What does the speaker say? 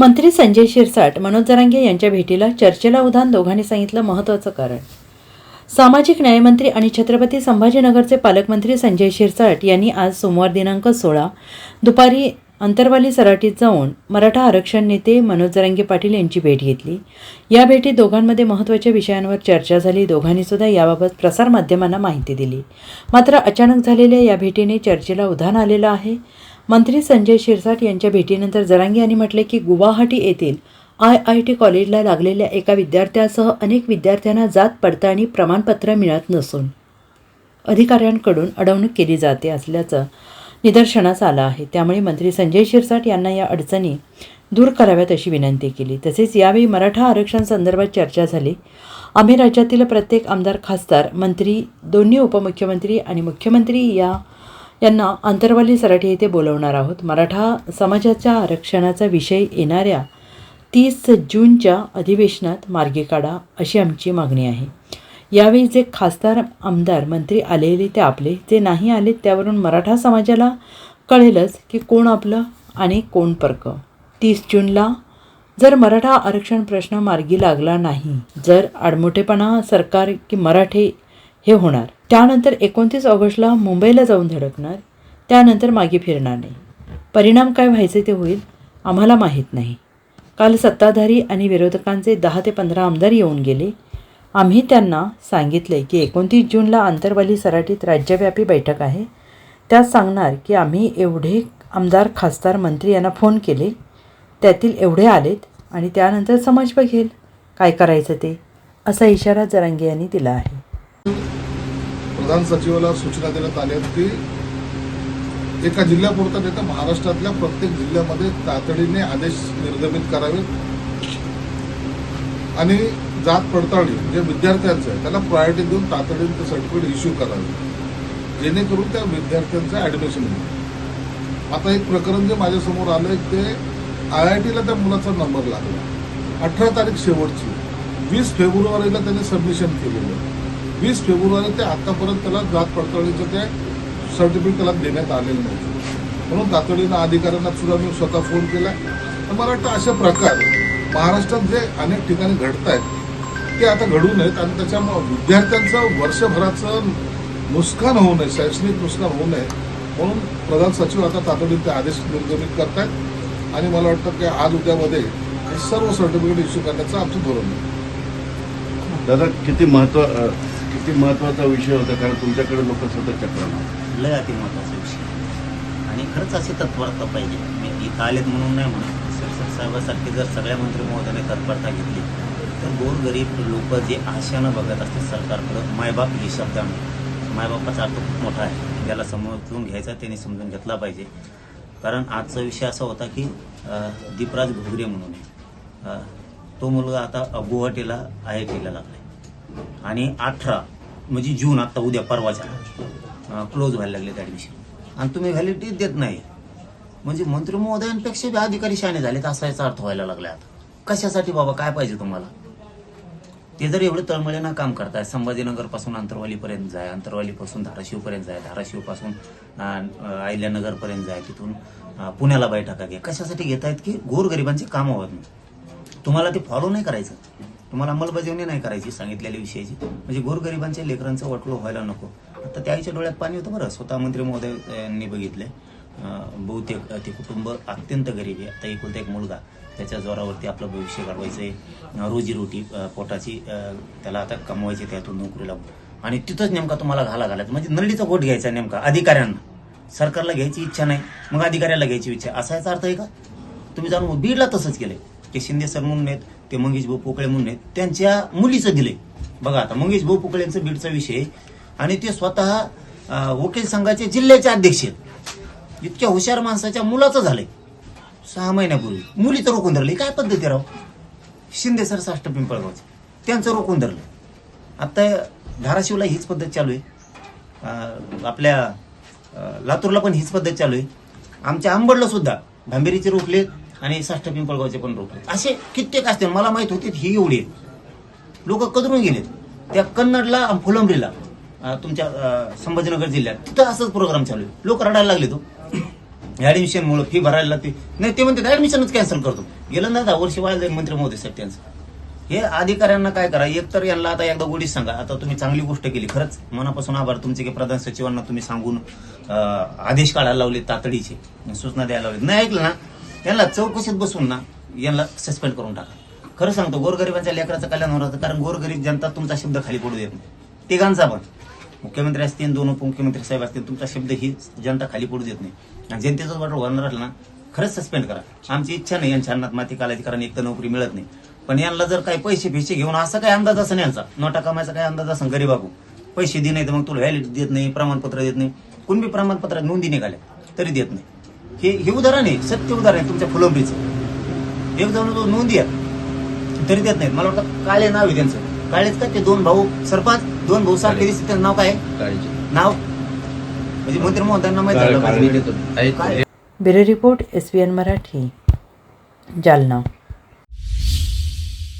मंत्री संजय शिरसाट मनोज जरांगे यांच्या भेटीला चर्चेला उधाण दोघांनी सांगितलं महत्त्वाचं कारण. सामाजिक न्यायमंत्री आणि छत्रपती संभाजीनगरचे पालकमंत्री संजय शिरसाट यांनी आज सोमवार दिनांक सोळा दुपारी अंतरवाली सराटीत जाऊन मराठा आरक्षण नेते मनोज जरांगे पाटील यांची भेट घेतली. या भेटीत दोघांमध्ये महत्त्वाच्या विषयांवर चर्चा झाली. दोघांनी सुद्धा याबाबत प्रसारमाध्यमांना माहिती दिली. मात्र अचानक झालेल्या या भेटीने चर्चेला उधाण आलेलं आहे. मंत्री संजय शिरसाट यांच्या भेटीनंतर जरांगे यांनी म्हटले की गुवाहाटी येथील आय आय टी कॉलेजला लागलेल्या एका विद्यार्थ्यासह अनेक विद्यार्थ्यांना जात पडताळणी प्रमाणपत्र मिळत नसून अधिकाऱ्यांकडून अडवणूक केली जाते असल्याचं निदर्शनास आलं आहे. त्यामुळे मंत्री संजय शिरसाट यांना या अडचणी दूर कराव्यात अशी विनंती केली. तसेच यावेळी मराठा आरक्षण संदर्भात चर्चा झाली. आम्ही राज्यातील प्रत्येक आमदार खासदार मंत्री दोन्ही उपमुख्यमंत्री आणि मुख्यमंत्री या यांना अंतरवाली सराठी येथे बोलवणार आहोत. मराठा समाजाच्या आरक्षणाचा विषय येणाऱ्या तीस जूनच्या अधिवेशनात मार्गी काढा अशी आमची मागणी आहे. यावेळी जे खासदार आमदार मंत्री आलेले ते आपले. जे नाही आले त्यावरून मराठा समाजाला कळेलच की कोण आपलं आणि कोण परक. तीस जूनला जर मराठा आरक्षण प्रश्न मार्गी लागला नाही जर आडमोठेपणा सरकार की मराठे हे होणार त्यानंतर एकोणतीस ऑगस्टला मुंबईला जाऊन धडकणार त्यानंतर मागे फिरणार नाही. परिणाम काय व्हायचे ते होईल आम्हाला माहीत नाही. काल सत्ताधारी आणि विरोधकांचे दहा ते पंधरा आमदार येऊन गेले. आम्ही त्यांना सांगितले की एकोणतीस जूनला आंतरवाली सराटीत राज्यव्यापी बैठक आहे. त्यात सांगणार की आम्ही एवढे आमदार खासदार मंत्री यांना फोन केले. त्यातील एवढे आलेत आणि त्यानंतर समाज बघेल काय करायचं ते असा इशारा जरांगे यांनी दिला आहे. प्रधान सचिवाला सूचना देण्यात आल्या आहेत की एका जिल्ह्यापुरता नाही महाराष्ट्रातल्या प्रत्येक जिल्ह्यामध्ये तातडीने आदेश निर्गमित करावेत आणि जात पडताळणी जे विद्यार्थ्यांचं आहे त्याला प्रायोरिटी देऊन तातडीने ते सर्टिफिकेट इश्यू करावे. जेणेकरून त्या विद्यार्थ्यांचं ॲडमिशन होईल. आता एक प्रकरण जे माझ्यासमोर आलं आहे ते आय आय टीला त्या मुलाचा नंबर लागला. अठरा तारीख शेवटची. वीस फेब्रुवारीला त्याने सबमिशन केलेलं वीस फेब्रुवारी ते आतापर्यंत त्याला जात पडताळणीचं ते सर्टिफिकेट त्याला देण्यात आलेलं नव्हतं म्हणून तातडीनं अधिकाऱ्यांना सुद्धा मी स्वतः फोन केला. तर मला वाटतं असे प्रकार महाराष्ट्रात जे अनेक ठिकाणी घडत आहेत ते आता घडू नयेत आणि त्याच्यामुळं विद्यार्थ्यांचं वर्षभराचं नुकसान होऊ नये शैक्षणिक नुकसान होऊ नये म्हणून प्रधान सचिव आता तातडीने ते आदेश निर्गमित करतायत. आणि मला वाटतं की आज उद्यामध्ये हे सर्व सर्टिफिकेट इश्यू करण्याचं आमचं धोरण आहे. दादा किती महत्त्व किती महत्त्वाचा विषय होता? कारण तुमच्याकडे लोक सतत चक्र लय अति महत्त्वाचा विषय. आणि खरंच अशी तत्परता पाहिजे. मी इथं आलेत म्हणून नाही म्हणत. सर साहेबासारखी जर सगळ्या मंत्री महोदयाने तत्परता घेतली तर गोरगरीब लोक जे आशानं बघत असतात सरकारकडं मायबाप ही शब्दाने मायबापाचा अर्थ खूप मोठा आहे. ज्याला समजून घ्यायचा त्यांनी समजून घेतला पाहिजे. कारण आजचा विषय असा होता की दीपराज घुगरे म्हणून तो मुलगा आता गुवाहाटीला आय टीला लागला आणि अठरा म्हणजे जून आता उद्या परवाच्या क्लोज व्हायला लागले ॲडमिशन आणि तुम्ही व्हॅलिडिटी देत नाही. म्हणजे मंत्री महोदयांपेक्षा बी अधिकारी शाणे झालेत असा याचा अर्थ व्हायला लागला आता. कशासाठी बाबा काय पाहिजे तुम्हाला? ते जर एवढं तळमळीनं काम करताय संभाजीनगरपासून अंतरवालीपर्यंत जाय अंतरवालीपासून धाराशिवपर्यंत जाय धाराशिवपासून अहिल्यानगर पर्यंत जाय तिथून पुण्याला बैठका घ्या. कशासाठी घेतायत की गोरगरिबांची कामं होत नाही. तुम्हाला ते फॉलो नाही करायचं. तुम्हाला अंमलबजावणी नाही करायची सांगितलेल्या विषयाची. म्हणजे गोरगरिबांच्या लेकरांचं वाटलो व्हायला नको. आता त्याच्या डोळ्यात पाणी होतं बरं. स्वतः मंत्री महोदय यांनी बघितलंय. बहुतेक ते कुटुंब अत्यंत गरीब आहे. आता एकुलता एक मुलगा. त्याच्या जोरावरती आपलं भविष्य घडवायचं आहे रोजीरोटी पोटाची त्याला आता कमवायची त्यातून नोकरीला आणि तिथंच नेमका तुम्हाला घाला घालायचं. म्हणजे नळीचा गोट घ्यायचा नेमका अधिकाऱ्यांना. सरकारला घ्यायची इच्छा नाही. मग अधिकाऱ्याला घ्यायची इच्छा. असा याचा अर्थ आहे का? तुम्ही जाणून बीडला तसंच केलं ते शिंदे सर म्हणून आहेत. ते मंगेश भाऊ पोकळे म्हणून आहेत. त्यांच्या मुलीचं दिलंय. बघा आता मंगेश भाऊ पोकळेंचा बीडचा विषय आहे. आणि ते स्वतः वकील संघाचे जिल्ह्याचे अध्यक्ष आहेत. इतक्या हुशार माणसाच्या मुलाचं झालंय. सहा महिन्यापूर्वी. मुलीचं रोखून धरलं. काय पद्धती राव? शिंदे सर साष्ट पिंपळगावचे. त्यांचं रोखून धरलं. आता धाराशिवला हीच पद्धत चालू आहे. आपल्या लातूरला पण हीच पद्धत चालू आहे. आमच्या आंबडला सुद्धा. भांबेरीचे रोखले आणि साष्ट पिंपळगावचे पण रोखले असे कित्येक असते मला माहीत होते ही एवढी लोक कदरून गेलेत. त्या कन्नडला आणि फुलंब्रीला तुमच्या संभाजीनगर जिल्ह्यात तिथं असंच प्रोग्राम चालू आहे. लोक रडायला लागले तो. ऍडमिशनमुळे फी भरायला लागते. नाही ते म्हणते ऍडमिशनच कॅन्सल करतो. गेलं ना दहा वर्ष व्हायला जाईल मंत्री मोदी साहेब त्यांचं. हे अधिकाऱ्यांना काय करा एक तर यांना आता एकदा गोडी सांगा. आता तुम्ही चांगली गोष्ट केली खरंच. मनापासून आभार तुमचे की प्रधान सचिवांना तुम्ही सांगून आदेश काढायला लावले तातडीचे. सूचना द्यायला लावले. नाही ऐकलं ना? यांना चौकशीत बसून ना यांना सस्पेंड करून टाका. खरं सांगतो गोरगरिबांच्या लेकराचं कल्याण होणार कारण गोरगरीब जनता तुमचा शब्द खाली पडू देत नाही. तिघांचा पण. मुख्यमंत्री असतील दोन उपमुख्यमंत्री साहेब असतील तुमचा शब्द ही जनता खाली पडू देत नाही. आणि जनतेचं वाटर होणार असलं ना खरंच सस्पेंड करा. आमची इच्छा नाही यांच्या अन्नात माती कालायची कारण एक तर नोकरी मिळत नाही. पण यांना जर काही पैसे फिशे घेऊन असा काही अंदाज असं नाही यांचा? नोटा कमायचा काही अंदाज असं गरीबाबू पैसे दे नाही तर मग तुला व्हॅलिड देत नाही प्रमाणपत्र देत नाही. कोणबी प्रमाणपत्रात नोंदी निघाल्या तरी देत नाही. हे हे उदाहरण आहे सत्य उदाहरण आहे तुमच्या फुलंब्रीचं. एक जाऊन जो नोंदी आहे. तरी देत नाहीत. मला वाटतं काळे नाव आहे त्यांचं. काळेच का? ते दोन भाऊ सरपंच दोन भाऊ सारखे दिसते त्यांचं नाव काय? आहे? नाव? म्हणजे मंत्री माहिती झालं पाहिजे. काय bureau report S Marathi Jalna.